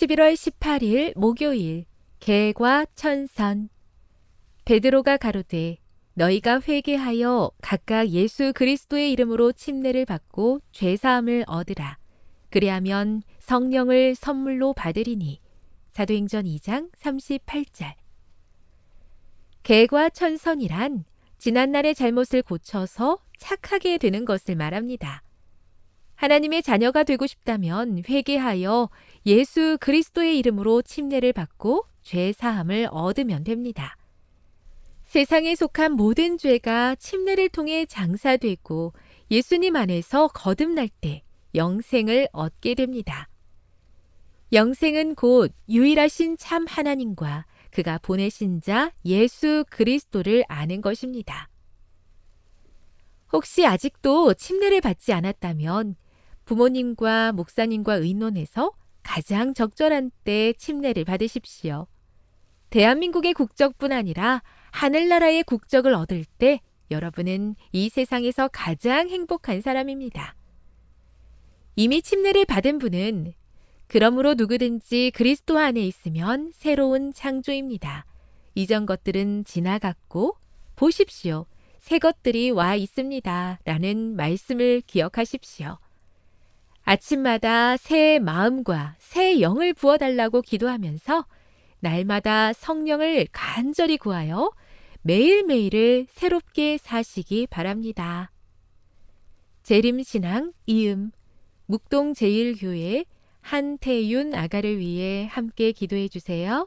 11월 18일 목요일 개과 천선. 베드로가 가로되 너희가 회개하여 각각 예수 그리스도의 이름으로 침례를 받고 죄 사함을 얻으라. 그리하면 성령을 선물로 받으리니. 사도행전 2장 38절. 개과 천선이란 지난날의 잘못을 고쳐서 착하게 되는 것을 말합니다. 하나님의 자녀가 되고 싶다면 회개하여 예수 그리스도의 이름으로 침례를 받고 죄 사함을 얻으면 됩니다. 세상에 속한 모든 죄가 침례를 통해 장사되고 예수님 안에서 거듭날 때 영생을 얻게 됩니다. 영생은 곧 유일하신 참 하나님과 그가 보내신 자 예수 그리스도를 아는 것입니다. 혹시 아직도 침례를 받지 않았다면 부모님과 목사님과 의논해서 가장 적절한 때 침례를 받으십시오. 대한민국의 국적뿐 아니라 하늘나라의 국적을 얻을 때 여러분은 이 세상에서 가장 행복한 사람입니다. 이미 침례를 받은 분은 그러므로 누구든지 그리스도 안에 있으면 새로운 창조입니다. 이전 것들은 지나갔고 보십시오. 새 것들이 와 있습니다. 라는 말씀을 기억하십시오. 아침마다 새 마음과 새 영을 부어달라고 기도하면서 날마다 성령을 간절히 구하여 매일매일을 새롭게 사시기 바랍니다. 재림신앙 이음 묵동 제일교회 한태윤 아가를 위해 함께 기도해 주세요.